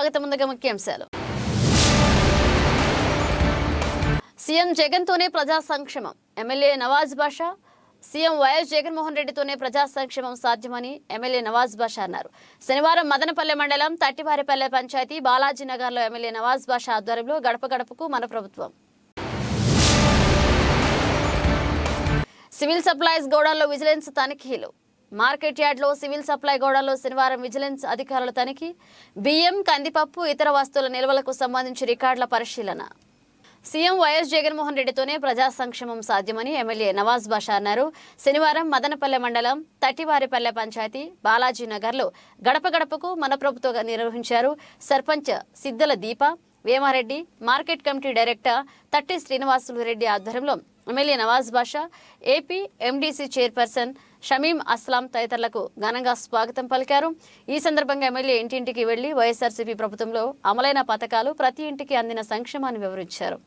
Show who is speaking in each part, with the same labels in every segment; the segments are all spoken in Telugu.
Speaker 1: స్వాగతం ముందుగా ముఖ్యాంశాలు. సీఎం జగన్తోనే ప్రజా సంక్షేమం. MLA Nawaz Basha CM YS Jaganmohan రెడ్డితోనే ప్రజా సంక్షేమం సాధ్యమని ఎమ్మెల్యే నవాజ్ బాషా అన్నారు. శనివారం మదనపల్లె మండలం తట్టివారిపల్లె పంచాయతీ బాలాజీ నగర్లో ఎమ్మెల్యే నవాజ్ బాషా ఆధ్వర్యంలో గడప గడపకు మన ప్రభుత్వం. సివిల్ సప్లైస్ గోడౌన్లో విజిలెన్స్ తనిఖీలు. మార్కెట్ యార్డ్లో సివిల్ సప్లై గోడలో శనివారం విజిలెన్స్ అధికారుల తనిఖీ బియ్యం కందిపప్పు ఇతర వస్తువుల నిల్వలకు సంబంధించి రికార్డుల పరిశీలన. సీఎం వైఎస్ జగన్మోహన్ రెడ్డితోనే ప్రజా సంక్షేమం సాధ్యమని ఎమ్మెల్యే నవాజ్ బాషా అన్నారు. శనివారం మదనపల్లె మండలం తట్టివారిపల్లె పంచాయతీ బాలాజీ నగర్లో గడప గడపకు మన ప్రభుత్వం నిర్వహించారు sarpanch Siddala Deepa Vemareddy market committee director Thatti Srinivasulu Reddy ఆధ్వర్యంలో MLA Nawaz Basha AP MDC chairperson Shameem Aslam తదితరులకు ఘనంగా స్వాగతం పలికారు. ఈ సందర్భంగా ఎమ్మెల్యే ఇంటింటికి వెళ్ళి వైఎస్ఆర్సీపీ ప్రభుత్వంలో అమలైన పథకాలు ప్రతి ఇంటికి అందిన సంక్షేమాన్ని వివరించారు.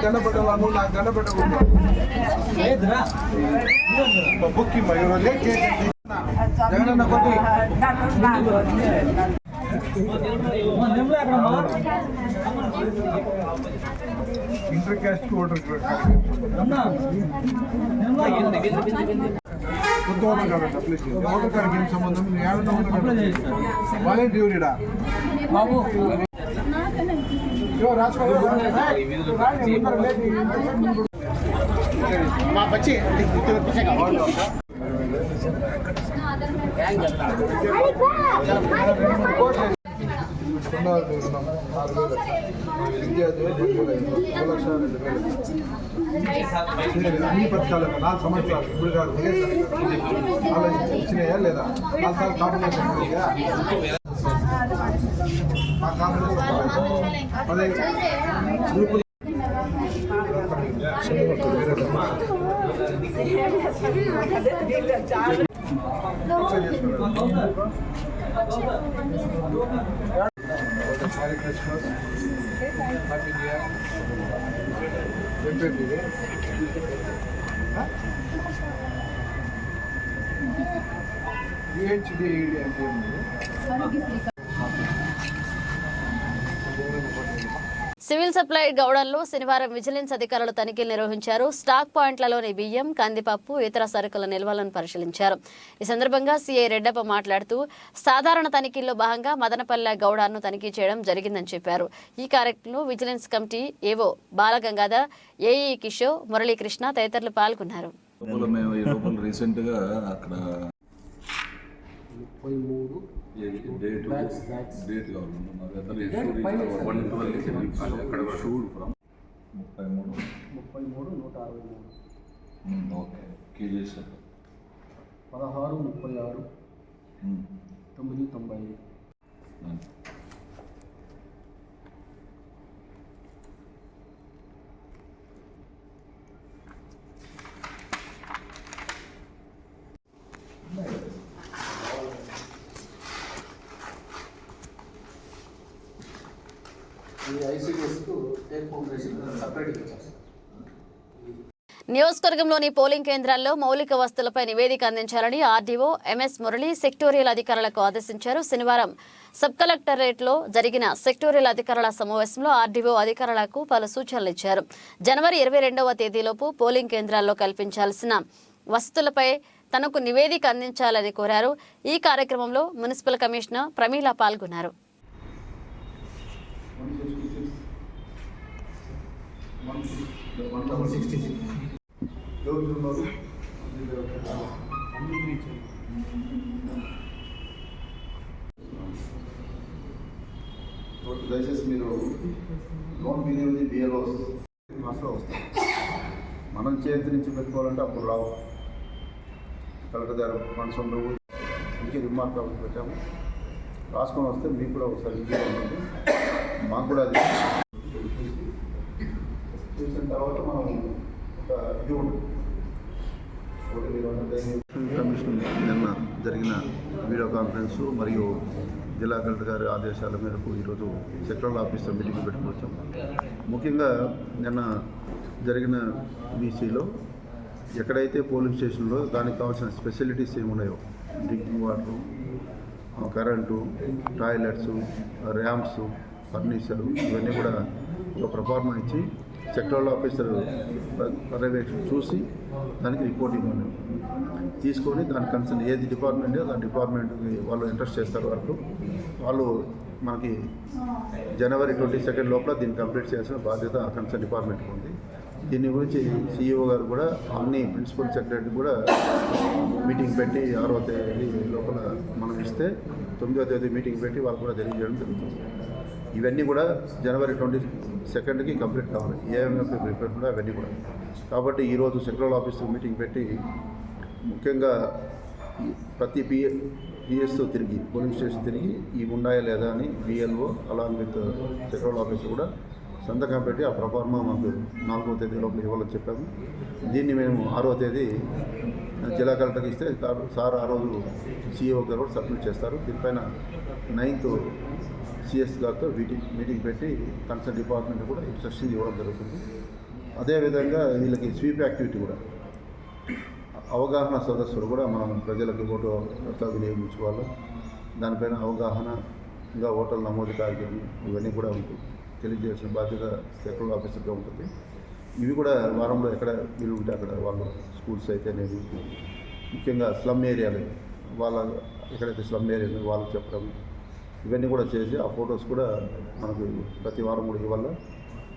Speaker 2: నేను నీకు దండ పెట్టాలా నువ్వు నాకు దండ పెట్టకూడదు బుక్కి మయూరు లేట్ చేసింది జగనన్న కొట్టి ఇంటర్ క్యాస్ట్ ఓటర్ కొత్త ఓటర్ కార్డు అంట ప్లీజ్ ఓటర్ కార్డుకి ఏం సంబంధం నేను ఏడన్నా ఓటర్
Speaker 3: మా బచ్చి
Speaker 2: రెండవది రుణం ఆరు వేలు విద్యార్థి రెండు వేల ఐదు ఒక లక్ష రెండు వేలు అన్ని పథకాలు నాలుగు సంవత్సరాలు ఇప్పుడు కాదు ఒకేసారి ఆలోచించి ఇచ్చినాయా లేదా నాలుగు సార్లు combination Merry Christmas. Happy New Year. Happy New Year. UHD అంటే
Speaker 1: సివిల్ సప్లై గౌడన్లో శనివారం విజిలెన్స్ అధికారులు తనిఖీలు నిర్వహించారు. స్టాక్ పాయింట్లలోని బియ్యం కందిపప్పు ఇతర సరుకుల నిల్వలను పరిశీలించారు. ఈ సందర్భంగా సీఐ రెడ్డప్ప మాట్లాడుతూ సాధారణ తనిఖీల్లో భాగంగా మదనపల్లె గౌడాను తనిఖీ చేయడం జరిగిందని చెప్పారు. ఈ కార్యక్రమంలో విజిలెన్స్ కమిటీ ఏవో బాలగంగాధర్ ఏఈ కిషోర్ మురళీకృష్ణ తదితరులు పాల్గొన్నారు.
Speaker 4: రీసెంట్గా అక్కడ ఏ- డేట్ డేట్ కావాలి మాకు అసలు షూట్ వన్ ట్వెల్వ్ అక్కడ షూట్ ఫ్రమ్ ముప్పై మూడు
Speaker 5: ముప్పై మూడు నూట అరవై మూడు
Speaker 4: ఉమ్, ఓకే కేజీస్
Speaker 5: పదహారు ముప్పై ఆరు
Speaker 4: ఉమ్,
Speaker 5: తొమ్మిది తొంభై ఈ ఐసీడీఎస్కు టేక్ సపరేట్గా
Speaker 1: నియోజకవర్గంలోని పోలింగ్ కేంద్రాల్లో మౌలిక వస్తువులపై నివేదిక అందించాలని ఆర్డీఓ ఎంఎస్ మురళి సెక్టోరియల్ అధికారులకు ఆదేశించారు. శనివారం సబ్ కలెక్టరేట్లో జరిగిన సెక్టోరియల్ అధికారుల సమావేశంలో ఆర్డీఓ అధికారులకు పలు సూచనలు ఇచ్చారు. జనవరి ఇరవై రెండవ తేదీలోపు పోలింగ్ కేంద్రాల్లో కల్పించాల్సిన వసతులపై తనకు నివేదిక అందించాలని కోరారు. ఈ కార్యక్రమంలో మున్సిపల్ కమిషనర్ ప్రమీల పాల్గొన్నారు.
Speaker 6: One one double sixty six దయచేసి మీరు లోన్ బిఏలో మాసంలో మనం చేతి నుంచి పెట్టుకోవాలంటే అప్పుడు రావు. కలెక్టర్ గారు ఫండ్స్ ఉండవు ఇంకే రిమార్క్ పెట్టాము. రాసుకొని వస్తే మీకు కూడా ఒకసారి ఉంటుంది. మాకు కూడా అది. చూసిన తర్వాత మనం ఒక ఇది కమిషన్ నిన్న జరిగిన వీడియో కాన్ఫరెన్స్ మరియు జిల్లా కలెక్టర్ గారి ఆదేశాల మేరకు ఈరోజు సెక్రటరీ ఆఫీసర్ మీటింగ్ పెట్టుకొచ్చాం. ముఖ్యంగా నిన్న జరిగిన బీసీలో ఎక్కడైతే పోలింగ్ స్టేషన్లో దానికి కావాల్సిన స్పెషాలిటీస్ ఏమి ఉన్నాయో drinking water current toilets ramps furniture ఇవన్నీ కూడా ఒక ప్రఫార్మా ఇచ్చి సెక్టరల్ ఆఫీసర్ పర్యవేక్షణ చూసి దానికి రిపోర్ట్ ఇవ్వండి తీసుకొని దాని కన్సర్న్ ఏది డిపార్ట్మెంట్ దాని డిపార్ట్మెంట్కి వాళ్ళు ఇంట్రెస్ట్ చేస్తారు వరకు వాళ్ళు మనకి జనవరి ట్వంటీ సెకండ్ లోపల దీన్ని కంప్లీట్ చేయాల్సిన బాధ్యత ఆ కన్సర్న్ డిపార్ట్మెంట్కి ఉంది. దీని గురించి సీఈఓ గారు కూడా అన్ని ప్రిన్సిపల్ సెక్రటరీ కూడా మీటింగ్ పెట్టి ఆరో తేదీ లోపల మనం ఇస్తే తొమ్మిదో తేదీ మీటింగ్ పెట్టి వాళ్ళు కూడా తెలియజేయడం జరుగుతుంది. ఇవన్నీ కూడా జనవరి ట్వంటీ సెకండ్కి కంప్లీట్ కావాలి. ఏఎంఎఫ్ ప్రిపేర్ కూడా అవన్నీ కూడా. కాబట్టి ఈరోజు సెంట్రల్ ఆఫీస్ మీటింగ్ పెట్టి ముఖ్యంగా ప్రతి పి పిఎస్ తిరిగి పోలింగ్ స్టేషన్ తిరిగి ఇవి ఉన్నాయా లేదా అని BLO along with central office కూడా సంతకం పెట్టి ఆ ప్రఫార్మా మాకు నాలుగో తేదీ లోపల ఇవ్వాలని చెప్పాము. దీన్ని మేము ఆరో తేదీ జిల్లా కలెక్టర్కి ఇస్తే సార్- సార్ ఆ రోజు సిఇఓ గారు కూడా సబ్మిట్ చేస్తారు. దీనిపైన నైన్త్ సిఎస్ గారితో మీటింగ్ మీటింగ్ పెట్టి కన్సర్న్ డిపార్ట్మెంట్ కూడా ఇన్స్ట్రక్షన్ ఇవ్వడం జరుగుతుంది. అదేవిధంగా వీళ్ళకి స్వీప్ యాక్టివిటీ కూడా. అవగాహన సదస్సులు కూడా మనం ప్రజలకు ఓటు ఎట్లా వినియోగించుకోవాలో దానిపైన అవగాహన ఇంకా ఓటర్ల నమోదు కార్యక్రమం ఇవన్నీ కూడా ఉంటుంది. తెలియజేసిన బాధ్యత సెక్రటరీ ఆఫీసర్గా ఉంటుంది. ఇవి కూడా వారంలో ఎక్కడ వీళ్ళు ఉంటే అక్కడ వాళ్ళు స్కూల్స్ అయితేనేవి ముఖ్యంగా స్లమ్ ఏరియాలు. వాళ్ళ ఎక్కడైతే స్లమ్ ఏరియాలు వాళ్ళు చెప్పడం ఇవన్నీ కూడా చేసి ఆ ఫొటోస్ కూడా మనకు ప్రతి వారం కూడా ఇవ్వాల.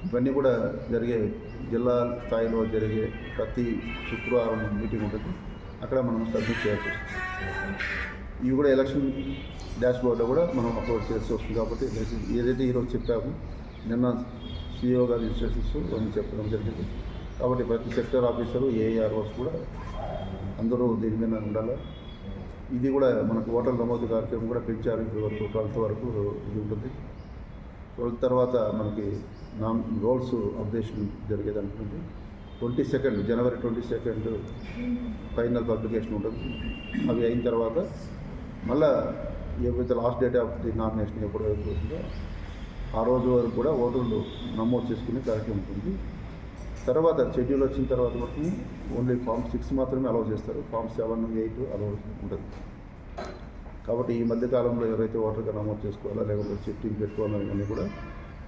Speaker 6: ఇవన్నీ కూడా జరిగే జిల్లా స్థాయిలో జరిగే ప్రతి శుక్రవారం మీటింగ్ ఉంటుంది. అక్కడ మనం సబ్మిట్ చేయాల్సి వస్తుంది. ఇవి కూడా ఎలక్షన్ డాష్ బోర్డ్లో కూడా మనం అప్లోడ్ చేసి వస్తుంది కాబట్టి ఏదైతే ఈరోజు చెప్పామో నిన్న సిఇఓ గారు ఇన్స్ట్రక్షన్స్ అని చెప్పడం జరిగింది. కాబట్టి ప్రతి సెక్టర్ ఆఫీసరు ఏఏఆర్ఓస్ కూడా అందరూ దీని మీద ఉండాలి. ఇది కూడా మనకు ఓటర్ నమోదు కార్యక్రమం కూడా పెంచారు ఇప్పటి వరకు ట్వెల్త్ వరకు ఇది ఉంటుంది. ట్వెల్త్ తర్వాత మనకి నామ్ రోల్స్ అప్డేషన్ జరిగేది అనుకుంటుంది twenty second January twenty second final publication ఉంటుంది. అవి అయిన తర్వాత మళ్ళా ఏవైతే last date of the nomination ఎప్పుడు అవుతుందో ఆ రోజు వరకు కూడా ఓటర్లు నమోదు చేసుకునే కార్యక్రమం ఉంటుంది. తర్వాత షెడ్యూల్ వచ్చిన తర్వాత వరకు ఓన్లీ ఫామ్ సిక్స్ మాత్రమే అలౌ చేస్తారు. ఫామ్ సెవెన్ ఎయిట్ అలౌ ఉంటుంది. కాబట్టి ఈ మధ్య కాలంలో ఎవరైతే ఓటర్గా నమోదు చేసుకోవాలా లేకపోతే షిఫ్టింగ్ పెట్టుకోవాలా ఇవన్నీ కూడా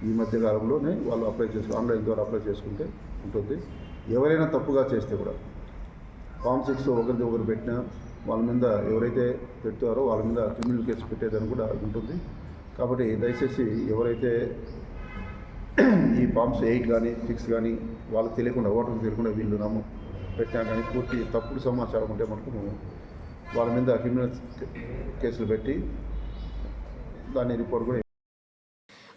Speaker 6: ఈ మధ్య కాలంలోనే వాళ్ళు అప్లై చేసుకో ఆన్లైన్ ద్వారా అప్లై చేసుకుంటే ఉంటుంది. ఎవరైనా తప్పుగా చేస్తే కూడా ఫామ్ సిక్స్ ఒకరిది ఒకరు పెట్టినా వాళ్ళ మీద ఎవరైతే పెడతారో వాళ్ళ మీద క్రిమినల్ కేసు పెట్టేదని కూడా ఉంటుంది. కాబట్టి దయచేసి ఎవరైతే ఈ ఫామ్స్ ఎయిట్ కానీ సిక్స్ కానీ వాళ్ళకి తెలియకుండా ఓటర్కి తెలియకుండా వీళ్ళు నమ్మ పెట్టినా కానీ పూర్తి తప్పుడు సమాచారం ఉంటే మటుకు వాళ్ళ మీద క్రిమినల్ కేసులు పెట్టి దాన్ని రిపోర్ట్ కూడా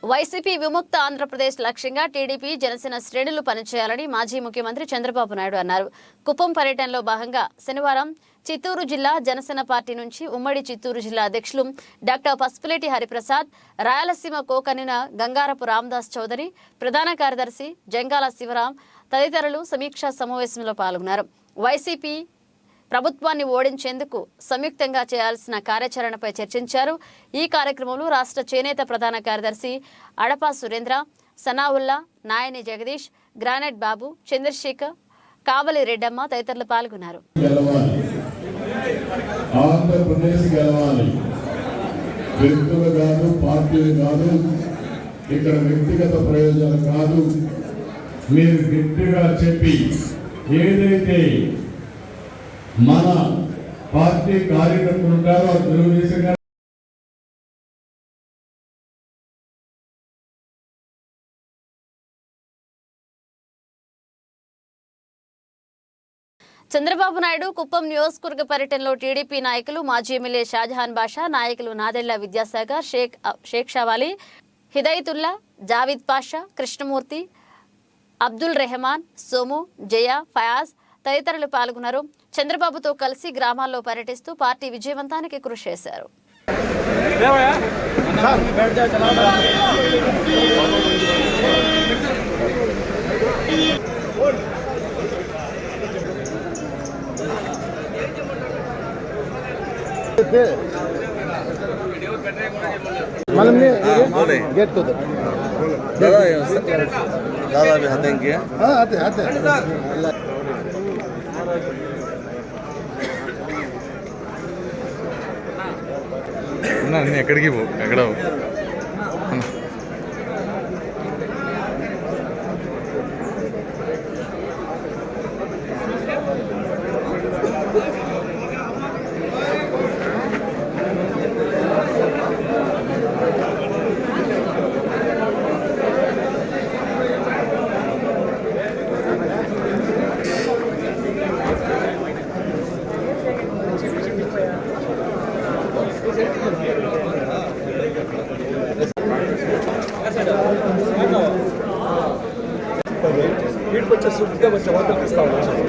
Speaker 1: వైసీపీ విముక్త ఆంధ్రప్రదేశ్ లక్ష్యంగా టీడీపీ జనసేన శ్రేణులు పనిచేయాలని మాజీ ముఖ్యమంత్రి చంద్రబాబు నాయుడు అన్నారు. కుప్పం పర్యటనలో భాగంగా శనివారం చిత్తూరు జిల్లా జనసేన పార్టీ నుంచి ఉమ్మడి చిత్తూరు జిల్లా అధ్యక్షులు డాక్టర్ పసుపులేటి హరిప్రసాద్ రాయలసీమ కోకనిన గంగారపు రామదాస్ చౌదరి ప్రధాన కార్యదర్శి జంగాల శివరాం తదితరులు సమీక్షా సమావేశంలో పాల్గొన్నారు. వైసీపీ ప్రభుత్వాన్ని ఓడించేందుకు సంయుక్తంగా చేయాల్సిన కార్యాచరణపై చర్చించారు. ఈ కార్యక్రమంలో రాష్ట్ర చేనేత ప్రధాన కార్యదర్శి అడపా సురేంద్ర సనావుల్లా నాయని జగదీష్ గ్రానైట్ బాబు చంద్రశేఖర్ కావలి రెడ్డమ్మ తదితరులు పాల్గొన్నారు.
Speaker 7: ఆంధ్రప్రదేశ్ గెలవాలి. వ్యక్తులు కాదు పార్టీలు కాదు ఇక్కడ వ్యక్తిగత ప్రయోజనాలు కాదు. మీరు గట్టిగా చెప్పి ఏదైతే మన పార్టీ కార్యకర్తలు ఉంటారో తెలుగుదేశం
Speaker 1: చంద్రబాబు నాయుడు కుప్పం నియోజకవర్గ పర్యటనలో టీడీపీ నాయకులు మాజీ ఎమ్మెల్యే షాజహాన్ బాషా నాయకులు నాదెళ్ళ విద్యాసాగర్ షేక్ షేక్ షావాలి హిదయతుల్లా జావీద్ పాషా కృష్ణమూర్తి అబ్దుల్ రెహమాన్ సోము జయ ఫయాజ్ తదితరులు పాల్గొన్నారు. చంద్రబాబుతో కలిసి గ్రామాల్లో పర్యటిస్తూ పార్టీ విజయవంతానికి కృషి చేశారు
Speaker 8: मालूम नहीं गेट को
Speaker 9: दादा दादा भी हतें किया
Speaker 8: हाँ आते आते
Speaker 9: అన్నీ ఎక్కడికి పో ఎక్కడ
Speaker 10: వచ్చే శుద్ధిగా వచ్చే వాటర్ ఇస్తా. ఉన్నాను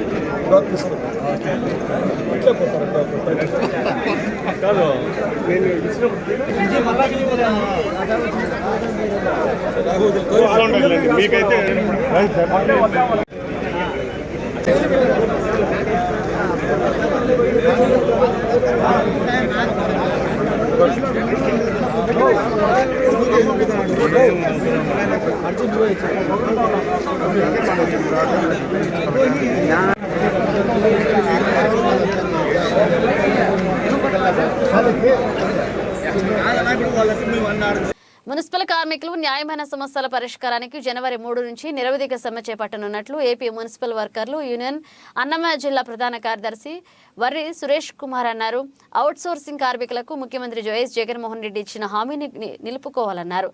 Speaker 10: కాదు. నేను ఇచ్చినప్పుడు మీకైతే
Speaker 1: మున్సిపల్ కార్మికులు న్యాయమైన సమస్యల పరిష్కారానికి జనవరి మూడు నుంచి నిరవధిక సమ్మె చేపట్టనున్నట్లు ఏపీ మున్సిపల్ వర్కర్లు యూనియన్ అన్నమయ్య జిల్లా ప్రధాన కార్యదర్శి వర్రి సురేష్ కుమార్ అన్నారు. అవుట్సోర్సింగ్ కార్మికులకు ముఖ్యమంత్రి వైఎస్ జగన్మోహన్ రెడ్డి ఇచ్చిన హామీని నిలుపుకోవాలన్నారు.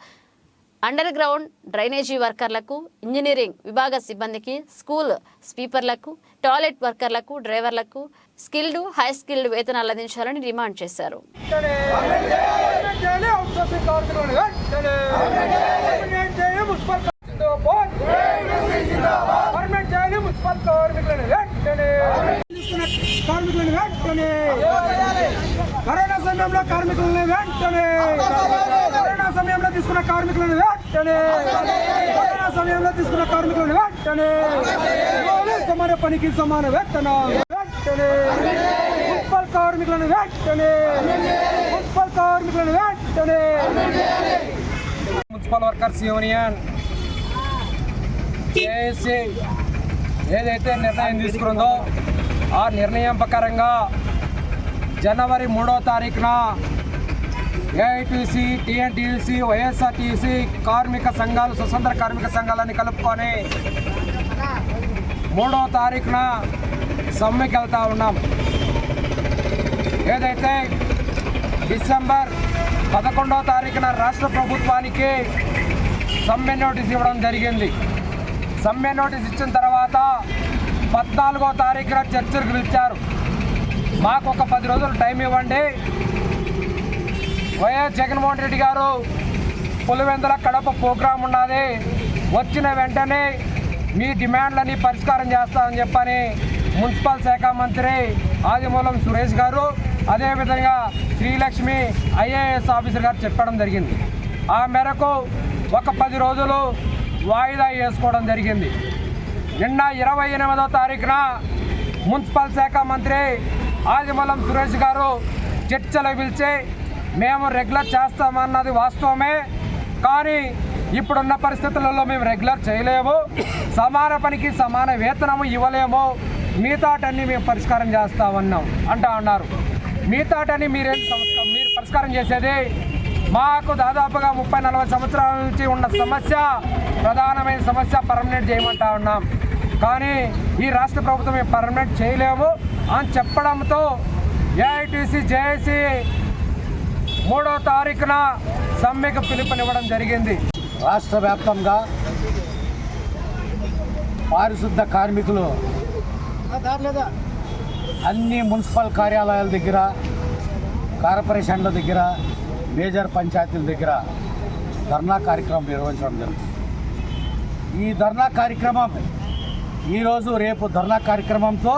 Speaker 1: అండర్ గ్రౌండ్ డ్రైనేజీ వర్కర్లకు ఇంజనీరింగ్ విభాగ సిబ్బందికి స్కూల్ స్వీపర్లకు టాయిలెట్ వర్కర్లకు డ్రైవర్లకు స్కిల్డ్ హై స్కిల్డ్ వేతనాలు అందించాలని డిమాండ్ చేశారు.
Speaker 10: కార్మికులను. వెంటనే కరోనా సమయంలో కార్మికులను వెంటనే కరోనా సమయంలో తీసుకున్న కార్మికులను వెంటనే కరోనా సమయంలో తీసుకున్న కార్మికులను వెంటనే సమాన పనికి సమాన వేతనం వెంటనే మున్సిపల్ కార్మికులను వెంటనే మున్సిపల్ కార్మికులను వెంటనే మున్సిపల్ వర్కర్స్ యూనియన్. ఏఎస్సీ ఏదైతే నిర్ణయం తీసుకుందో ఆ నిర్ణయం ప్రకారంగా జనవరి మూడో తారీఖున ఏఐటీసీ టీఎన్టీయూసీ వైఎస్ఆర్టీసీ కార్మిక సంఘాలు స్వతంత్ర కార్మిక సంఘాలని కలుపుకొని మూడో తారీఖున సమ్మెకి వెళ్తూ ఉన్నాం. ఏదైతే డిసెంబర్ పదకొండో తారీఖున రాష్ట్ర ప్రభుత్వానికి సమ్మె నోటీస్ ఇవ్వడం జరిగింది. సమ్మె నోటీస్ ఇచ్చిన తర్వాత పద్నాలుగో తారీఖున చర్చలకు పిలిచారు. మాకు ఒక పది రోజులు టైం ఇవ్వండి. వైఎస్ జగన్మోహన్ రెడ్డి గారు పులివెందుల కడప ప్రోగ్రాం ఉన్నది. వచ్చిన వెంటనే మీ డిమాండ్లని పరిష్కారం చేస్తామని చెప్పని మున్సిపల్ శాఖ మంత్రి ఆదిమూలం సురేష్ గారు అదేవిధంగా శ్రీలక్ష్మి ఐఏఎస్ ఆఫీసర్ గారు చెప్పడం జరిగింది. ఆ మేరకు ఒక పది రోజులు వాయిదా వేసుకోవడం జరిగింది. నిన్న ఇరవై ఎనిమిదో తారీఖున మున్సిపల్ శాఖ మంత్రి ఆదిమలం సురేష్ గారు చర్చలు పిలిచి మేము రెగ్యులర్ చేస్తామన్నది వాస్తవమే కానీ ఇప్పుడున్న పరిస్థితులలో మేము రెగ్యులర్ చేయలేము. సమాన పనికి సమాన వేతనము ఇవ్వలేము. మిగతాటన్ని మేము పరిష్కారం చేస్తామన్నాం అంటా అన్నారు. మిగతాటని మీరేం సంస్క- మీరు పరిష్కారం చేసేది మాకు దాదాపుగా ముప్పై నలభై సంవత్సరాల నుంచి ఉన్న సమస్య ప్రధానమైన సమస్య పర్మనెంట్ చేయమంటా ఉన్నాం. కానీ ఈ రాష్ట్ర ప్రభుత్వం మేము పర్మనెంట్ చేయలేము అని చెప్పడంతో ఏఐటీసీ జేఏసీ మూడో తారీఖున సమ్మెకు పిలుపునివ్వడం జరిగింది.
Speaker 5: రాష్ట్ర వ్యాప్తంగా పారిశుద్ధ కార్మికులు
Speaker 8: అన్ని మున్సిపల్ కార్యాలయాల దగ్గర కార్పొరేషన్ల దగ్గర మేజర్ పంచాయతీల దగ్గర ధర్నా కార్యక్రమం నిర్వహించడం జరుగుతుంది. ఈ ధర్నా కార్యక్రమం ఈరోజు రేపు ధర్నా కార్యక్రమంతో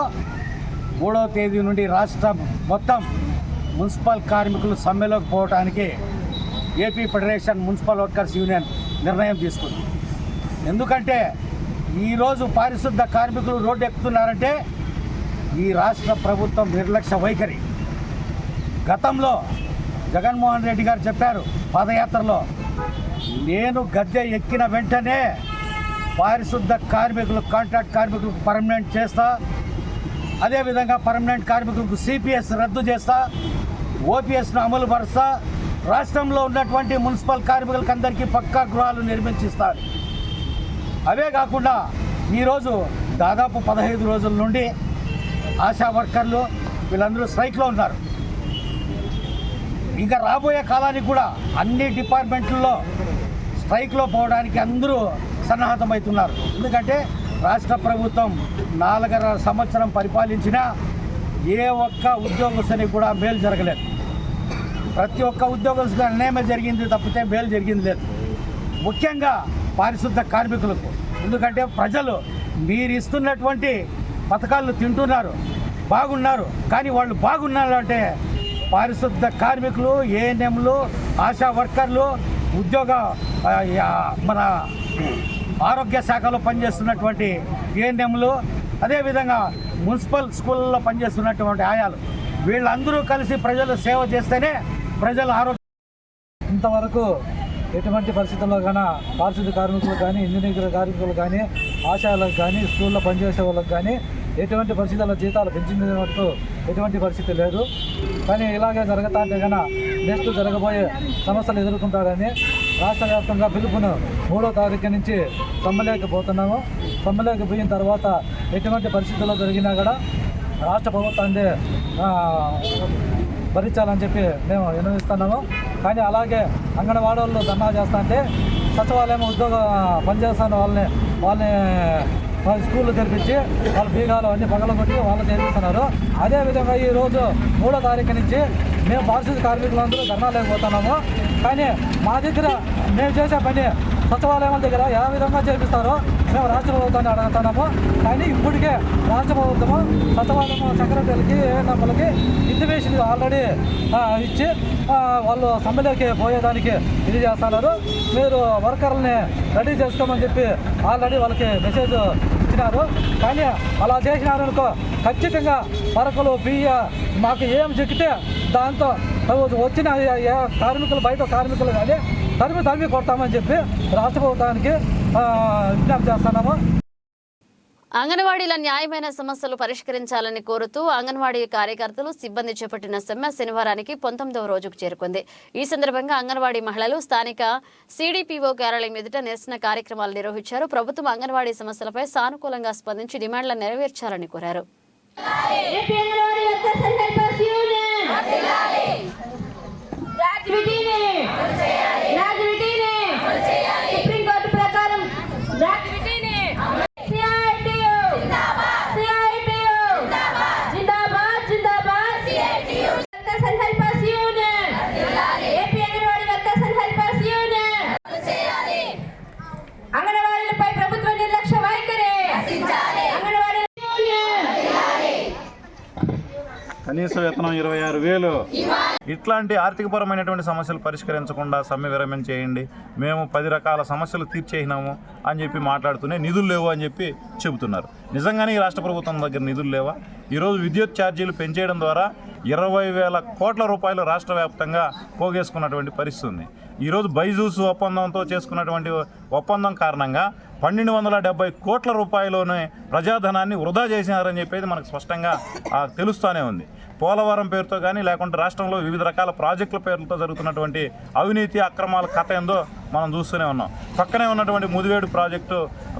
Speaker 8: మూడవ తేదీ నుండి రాష్ట్రం మొత్తం మున్సిపల్ కార్మికులు సమ్మెలోకి పోవడానికి AP federation municipal workers union నిర్ణయం తీసుకుంది. ఎందుకంటే ఈరోజు పారిశుద్ధ కార్మికులు రోడ్డు ఎక్కుతున్నారంటే ఈ రాష్ట్ర ప్రభుత్వం నిర్లక్ష్య వైఖరి. గతంలో జగన్మోహన్ రెడ్డి గారు చెప్పారు పాదయాత్రలో నేను గద్దె ఎక్కిన వెంటనే పారిశుద్ధ కార్మికులు కాంట్రాక్ట్ కార్మికులకు పర్మనెంట్ చేస్తా. అదేవిధంగా పర్మనెంట్ కార్మికులకు సిపిఎస్ రద్దు చేస్తా. ఓపీఎస్ను అమలు పరుస్తా. రాష్ట్రంలో ఉన్నటువంటి మున్సిపల్ కార్మికులకు అందరికీ పక్కా గృహాలు నిర్మించిస్తారు అవే కాకుండా ఈరోజు దాదాపు పదహైదు రోజుల నుండి ఆశా వర్కర్లు వీళ్ళందరూ స్ట్రైక్లో ఉన్నారు. ఇంకా రాబోయే కాలానికి కూడా అన్ని డిపార్ట్మెంట్లలో స్ట్రైక్లో పోవడానికి అందరూ సన్నాహతమవుతున్నారు. ఎందుకంటే రాష్ట్ర ప్రభుత్వం నాలుగర సంవత్సరం పరిపాలించినా ఏ ఒక్క ఉద్యోగస్తునికి కూడా మేలు జరగలేదు. ప్రతి ఒక్క ఉద్యోగస్తుకు అన్యాయమే జరిగింది తప్పితే మేలు జరిగింది లేదు. ముఖ్యంగా పారిశుద్ధ కార్మికులకు. ఎందుకంటే ప్రజలు మీరు ఇస్తున్నటువంటి పథకాలు తింటున్నారు బాగున్నారు. కానీ వాళ్ళు బాగున్నారు అంటే పారిశుద్ధ కార్మికులు ఏఎన్ఎంలు ఆశా వర్కర్లు ఉద్యోగ మన ఆరోగ్య శాఖలో పనిచేస్తున్నటువంటి ఏఎన్ఎంలు అదేవిధంగా మున్సిపల్ స్కూళ్ళలో పనిచేస్తున్నటువంటి ఆయాలు. వీళ్ళందరూ కలిసి ప్రజలు సేవ చేస్తేనే ప్రజల ఆరోగ్య.
Speaker 11: ఇంతవరకు ఎటువంటి పరిస్థితుల్లో కానీ పారిశుద్ధ్య కార్మికులు కానీ ఇంజనీరింగ్ కార్మికులు కానీ ఆశాలకు కానీ స్కూల్లో పనిచేసే వాళ్ళకి కానీ ఎటువంటి పరిస్థితుల్లో జీతాలు పెంచినట్టు ఎటువంటి పరిస్థితి లేదు. కానీ ఇలాగే జరుగుతా అంటే కన్నా నెక్స్ట్ జరగబోయే సమస్యలు ఎదుర్కొంటారని రాష్ట్ర వ్యాప్తంగా పిలుపును మూడో తారీఖు నుంచి సమ్మలేకపోతున్నాము. సమ్మలేకపోయిన తర్వాత ఎటువంటి పరిస్థితుల్లో జరిగినా కూడా రాష్ట్ర ప్రభుత్వాన్ని భరించాలని చెప్పి మేము వినవిస్తున్నాము కానీ అలాగే అంగన్వాడీ వాళ్ళు ధర్నా చేస్తా అంటే సచివాలయం ఉద్యోగ పనిచేస్తున్న వాళ్ళని వాళ్ళని వాళ్ళ స్కూల్లో తెరిపించి వాళ్ళ బీగాలు అన్ని పగలగొట్టి వాళ్ళు తెరిపిస్తున్నారు అదేవిధంగా ఈరోజు మూడో తారీఖు నుంచి మేము పారిశుద్ధ కార్మికులందరూ ధర్నా లేకపోతున్నాము కానీ మా దగ్గర మేము చేసే పని సచివాలయం దగ్గర ఏ విధంగా చేపిస్తారో మేము రాష్ట్ర ప్రభుత్వాన్ని అడుగుతున్నాము. కానీ ఇప్పటికే రాష్ట్ర ప్రభుత్వము సచివాలయం సెక్రటరీలకి ఏఎన్ఎంలకి ఇంటిమేషన్ ఆల్రెడీ ఇచ్చి వాళ్ళు సమ్మెలోకి పోయేదానికి ఇది చేస్తున్నారు. మీరు వర్కర్లని రెడీ చేసుకోమని చెప్పి ఆల్రెడీ వాళ్ళకి మెసేజ్ ఇచ్చినారు. కానీ అలా చేసినారనుకో ఖచ్చితంగా వరకలు బియ్య మాకు ఏం చెక్కితే దాంతో వచ్చిన ఏ కార్మికులు బయట కార్మికులు కానీ తరిమి తరిమి కొడతామని చెప్పి రాష్ట్ర ప్రభుత్వానికి ఆ, విజ్ఞప్తి చేస్తున్నాము.
Speaker 1: అంగన్వాడీల న్యాయమైన సమస్యలు పరిష్కరించాలని కోరుతూ అంగన్వాడీ కార్యకర్తలు సిబ్బంది చేపట్టిన సమ్మె శనివారానికి పంతొమ్మిదవ రోజుకు చేరుకుంది. ఈ సందర్భంగా అంగన్వాడీ మహిళలు స్థానిక సిడిపిఓ కార్యాలయం ఎదుట నిరసన కార్యక్రమాలు నిర్వహించారు. ప్రభుత్వం అంగన్వాడీ సమస్యలపై సానుకూలంగా స్పందించి డిమాండ్లను నెరవేర్చాలని కోరారు.
Speaker 12: AP Anganwadi workers and helpers union గ్రాట్యుటీని గ్రాట్యుటీని సుప్రీంకోర్టు ప్రకారం గ్రాట్యుటీని సిఐటియు సిఐటియు జిందాబాద్ జిందాబాద్ CITU workers and helpers union AP Anganwadi workers and helpers union అంగన్వాడీలపై ప్రభుత్వ నిర్లక్ష్య వైఖరి అంగన్వాడీ యూనియన్
Speaker 13: కనీస వేతనం ఇరవై ఆరు వేలు. ఇట్లాంటి ఆర్థికపరమైనటువంటి సమస్యలు పరిష్కరించకుండా సమ్మె విరమణ చేయండి. మేము పది రకాల సమస్యలు తీర్చేసినాము అని చెప్పి మాట్లాడుతూనే నిధులు లేవు అని చెప్పి చెబుతున్నారు. నిజంగానే ఈ రాష్ట్ర ప్రభుత్వం దగ్గర నిధులు లేవా? ఈరోజు విద్యుత్ ఛార్జీలు పెంచేయడం ద్వారా ఇరవై వేల కోట్ల రూపాయలు రాష్ట్ర వ్యాప్తంగా పోగేసుకున్నటువంటి పరిస్థితి ఉంది. ఈరోజు బైజూస్ ఒప్పందంతో చేసుకున్నటువంటి ఒప్పందం కారణంగా పన్నెండు వందల డెబ్బై కోట్ల రూపాయలోనే ప్రజాధనాన్ని వృధా చేసినారని చెప్పేది మనకు స్పష్టంగా తెలుస్తూనే ఉంది. పోలవరం పేరుతో కానీ లేకుంటే రాష్ట్రంలో వివిధ రకాల ప్రాజెక్టుల పేర్లతో జరుగుతున్నటువంటి అవినీతి అక్రమాల కథ ఏందో మనం చూస్తూనే ఉన్నాం. పక్కనే ఉన్నటువంటి ముదివేడు ప్రాజెక్టు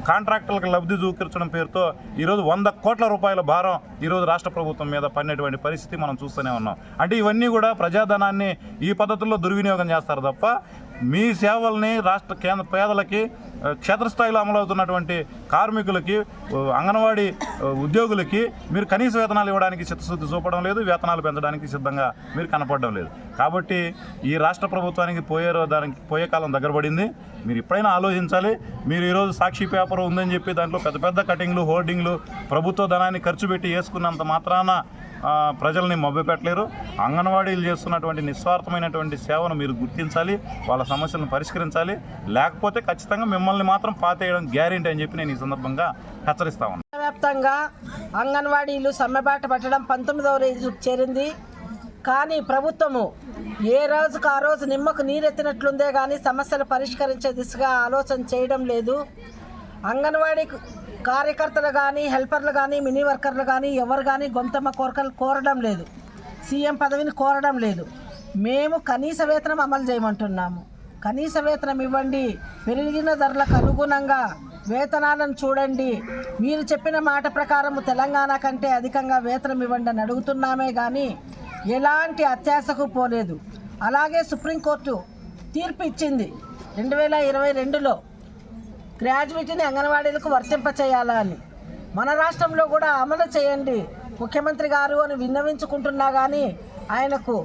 Speaker 13: కాంట్రాక్టర్లకు లబ్ధి చూపించడం పేరుతో ఈరోజు వంద కోట్ల రూపాయల భారం ఈరోజు రాష్ట్ర ప్రభుత్వం మీద పడినటువంటి పరిస్థితి మనం చూస్తూనే ఉన్నాం. అంటే ఇవన్నీ కూడా ప్రజాధనాన్ని ఈ పద్ధతుల్లో దుర్వినియోగం చేస్తారు తప్ప మీ సేవల్ని రాష్ట్ర కేంద్ర పేదలకి క్షేత్రస్థాయిలో అమలవుతున్నటువంటి కార్మికులకి అంగన్వాడీ ఉద్యోగులకి మీరు కనీస వేతనాలు ఇవ్వడానికి చిత్తశుద్ధి చూపడం లేదు వేతనాలు పెంచడానికి సిద్ధంగా మీరు కనపడడం లేదు. కాబట్టి ఈ రాష్ట్ర ప్రభుత్వానికి పోయే దానికి పోయే కాలం దగ్గర పడింది. మీరు ఎప్పుడైనా ఆలోచించాలి మీరు ఈరోజు సాక్షి పేపర్ ఉందని చెప్పి దాంట్లో పెద్ద పెద్ద కటింగ్లు హోర్డింగ్లు ప్రభుత్వ ధనాన్ని ఖర్చు పెట్టి వేసుకున్నంత మాత్రాన ప్రజల్ని మభ్యపెట్టలేరు. అంగన్వాడీలు చేస్తున్నటువంటి నిస్వార్థమైనటువంటి సేవను మీరు గుర్తించాలి వాళ్ళ సమస్యలను పరిష్కరించాలి. లేకపోతే ఖచ్చితంగా మిమ్మల్ని మాత్రం పాతేయడం గ్యారెంటీ అని చెప్పి నేను ఈ సందర్భంగా హెచ్చరిస్తా ఉన్నాను
Speaker 14: వ్యాప్తంగా అంగన్వాడీలు సమ్మెబాట పట్టడం పంతొమ్మిదవ రోజు చేరింది. కానీ ప్రభుత్వము ఏ రోజుకు ఆ రోజు నిమ్మకు నీరెత్తినట్లుందే కానీ సమస్యలు పరిష్కరించే దిశగా ఆలోచన చేయడం లేదు. అంగన్వాడీ కార్యకర్తలు కానీ హెల్పర్లు కానీ మినీ వర్కర్లు కానీ ఎవరు కానీ గొంతమ్మ కోరికలు కోరడం లేదు. సీఎం పదవిని కోరడం లేదు. మేము కనీస వేతనం అమలు చేయమంటున్నాము. కనీస వేతనం ఇవ్వండి. పెరిగిన ధరలకు అనుగుణంగా వేతనాలను చూడండి. మీరు చెప్పిన మాట ప్రకారం తెలంగాణ కంటే అధికంగా వేతనం ఇవ్వండి అని అడుగుతున్నామే కానీ ఎలాంటి అత్యాశకు పోలేదు. అలాగే సుప్రీంకోర్టు తీర్పు ఇచ్చింది. రెండు వేల ఇరవై రెండులో గ్రాడ్యుయేట్ని అంగన్వాడీలకు వర్తింపచేయాలా అని. మన రాష్ట్రంలో కూడా అమలు చేయండి. ముఖ్యమంత్రి గారు అని విన్నవించుకుంటున్నా కానీ ఆయనకు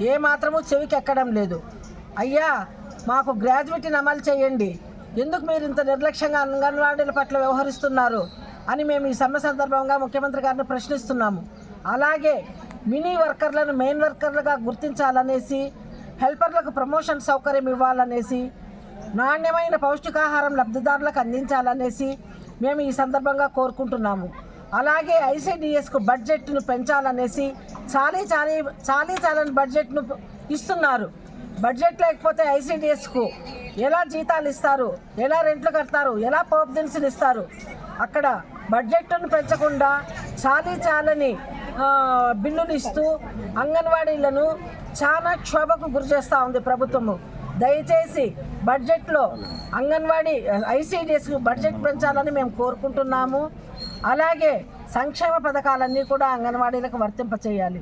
Speaker 14: ఏ మాత్రము చెవికి ఎక్కడం లేదు. అయ్యా మాకు గ్రాడ్యుయేట్ని అమలు చేయండి. ఎందుకు మీరు ఇంత నిర్లక్ష్యంగా అంగన్వాడీల పట్ల వ్యవహరిస్తున్నారు అని మేము ఈ సమ్మె సందర్భంగా ముఖ్యమంత్రి గారిని ప్రశ్నిస్తున్నాము. అలాగే మినీ వర్కర్లను మెయిన్ వర్కర్లుగా గుర్తించాలనేసి హెల్పర్లకు ప్రమోషన్ సౌకర్యం ఇవ్వాలనేసి నాణ్యమైన పౌష్టికాహారం లబ్ధిదారులకు అందించాలనేసి మేము ఈ సందర్భంగా కోరుకుంటున్నాము. అలాగే ఐసీడిఎస్కు బడ్జెట్ను పెంచాలనేసి చాలీ చాలీ చాలీ చాలని బడ్జెట్ను ఇస్తున్నారు. బడ్జెట్ లేకపోతే ఐసీడిఎస్కు ఎలా జీతాలు ఇస్తారు? ఎలా రెంట్లు కడతారు? ఎలా పోప్ దినుసులు ఇస్తారు? అక్కడ బడ్జెట్ను పెంచకుండా చాలీ చాలని బిల్లులు ఇస్తూ అంగన్వాడీలను చాలా క్షోభకు గురి చేస్తూ ఉంది ప్రభుత్వము. దయచేసి బడ్జెట్లో అంగన్వాడీ ఐసీడీఎస్కు బడ్జెట్ పెంచాలని మేము కోరుకుంటున్నాము. అలాగే సంక్షేమ పథకాలన్నీ కూడా అంగన్వాడీలకు వర్తింపచేయాలి.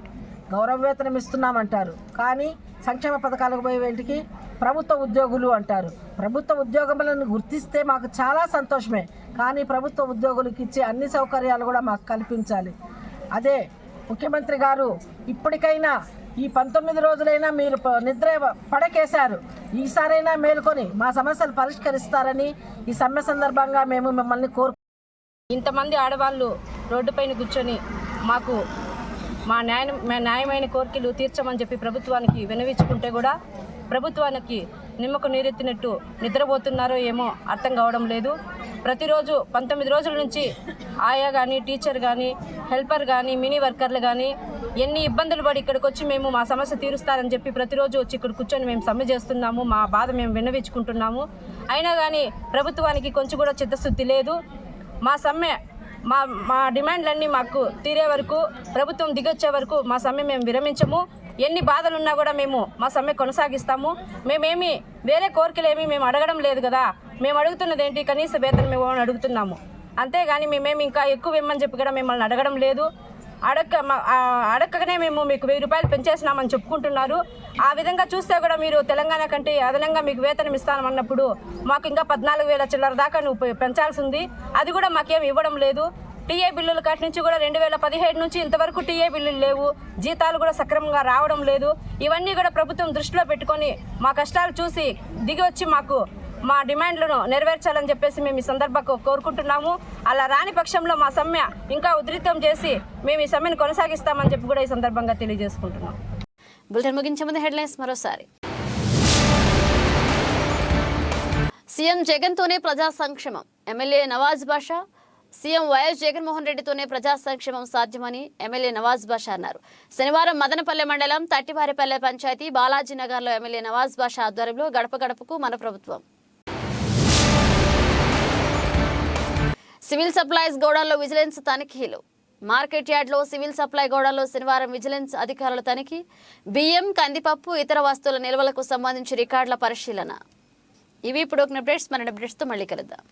Speaker 14: గౌరవ వేతనం ఇస్తున్నామంటారు. కానీ సంక్షేమ పథకాలకు పోయే వేటికి ప్రభుత్వ ఉద్యోగులు అంటారు. ప్రభుత్వ ఉద్యోగములను గుర్తిస్తే మాకు చాలా సంతోషమే. కానీ ప్రభుత్వ ఉద్యోగులకు ఇచ్చే అన్ని సౌకర్యాలు కూడా మాకు కల్పించాలి. అదే ముఖ్యమంత్రి గారు ఇప్పటికైనా ఈ పంతొమ్మిది రోజులైనా మీరు నిద్ర పడకేశారు. ఈసారైనా మేలుకొని మా సమస్యలు పరిష్కరిస్తారని ఈ సమ్మె సందర్భంగా మేము మిమ్మల్ని కోరు
Speaker 15: ఇంతమంది ఆడవాళ్ళు రోడ్డుపైన కూర్చొని మాకు మా న్యాయ మా న్యాయమైన కోరికలు తీర్చమని చెప్పి ప్రభుత్వానికి వినవించుకుంటే కూడా ప్రభుత్వానికి నిమ్మకు నీరెత్తినట్టు నిద్రపోతున్నారో ఏమో అర్థం కావడం లేదు. ప్రతిరోజు పంతొమ్మిది రోజుల నుంచి ఆయా కానీ టీచర్ కానీ హెల్పర్ కానీ మినీ వర్కర్లు కానీ ఎన్ని ఇబ్బందులు పడి ఇక్కడికి వచ్చి మేము మా సమస్య తీరుస్తారని చెప్పి ప్రతిరోజు వచ్చి ఇక్కడ కూర్చొని మేము సమ్మె చేస్తున్నాము. మా బాధ మేము విన్నవించుకుంటున్నాము. అయినా కానీ ప్రభుత్వానికి కొంచెం కూడా చిత్తశుద్ధి లేదు. మా సమ్మె మా మా డిమాండ్లన్నీ మాకు తీరే వరకు ప్రభుత్వం దిగొచ్చే వరకు మా సమ్మె మేము విరమించము. ఎన్ని బాధలు ఉన్నా కూడా మేము మా సమ్మె కొనసాగిస్తాము. మేమేమి వేరే కోరికలు ఏమి మేము అడగడం లేదు కదా. మేము అడుగుతున్నది ఏంటి? కనీస వేతనం ఇవ్వమని అడుగుతున్నాము. అంతేగాని మేమేమి ఇంకా ఎక్కువ ఇమ్మని చెప్పి కూడా మిమ్మల్ని అడగడం లేదు. అడక్క మా- అడక్కగానే మేము మీకు వెయ్యి రూపాయలు పెంచేసినామని చెప్పుకుంటున్నారు. ఆ విధంగా చూస్తే కూడా మీరు తెలంగాణ కంటే అదనంగా మీకు వేతనం ఇస్తానన్నప్పుడు మాకు ఇంకా పద్నాలుగు వేల చిల్లర దాకా నువ్వు పెంచాల్సింది. అది కూడా మాకేం ఇవ్వడం లేదు. టీఏ బిల్లులు కట్టి నుంచి కూడా రెండు వేల పదిహేడు నుంచి ఇంతవరకు టీఏ బిల్లులు లేవు. జీతాలు కూడా సక్రమంగా రావడం లేదు. ఇవన్నీ కూడా ప్రభుత్వం దృష్టిలో పెట్టుకొని మా కష్టాలు చూసి దిగి వచ్చి మాకు మా డిమాండ్లను నెరవేర్చాలని చెప్పేసి మేము ఈ సందర్భంగా కోరుకుంటున్నాము. అలా రాని పక్షంలో మా సమ్మె ఇంకా ఉధృతం చేసి మేము ఈ సమ్మెను కొనసాగిస్తామని చెప్పి కూడా ఈ సందర్భంగా తెలియజేసుకుంటున్నాం.
Speaker 1: బులెటిన్ ముగించే ముందు హెడ్లైన్స్ మరోసారి. సీఎం జగన్తోనే ప్రజా సంక్షేమం. MLA Nawaz Basha CM YS Jaganmohan రెడ్డితోనే ప్రజా సంక్షేమం సాధ్యమని ఎమ్మెల్యే నవాజ్ బాషా అన్నారు. శనివారం మదనపల్లె మండలం తట్టివారిపల్లె పంచాయతీ బాలాజీ నగర్లో ఎమ్మెల్యే నవాజ్ బాషా ఆధ్వర్యంలో గడప గడపకు మన ప్రభుత్వం. సివిల్ సప్లైస్ గోడాల్లో విజిలెన్స్ తనిఖీలు మార్కెట్ యార్డ్లో సివిల్ సప్లై గోడాల్లో శనివారం విజిలెన్స్ అధికారుల తనిఖీ. బియ్యం కందిపప్పు ఇతర వస్తువుల నిల్వలకు సంబంధించి రికార్డుల పరిశీలన. ఇవి ఇప్పుడు ఒక అప్డేట్స్ మన అప్డేట్స్తో మళ్ళీ కలుద్దాం.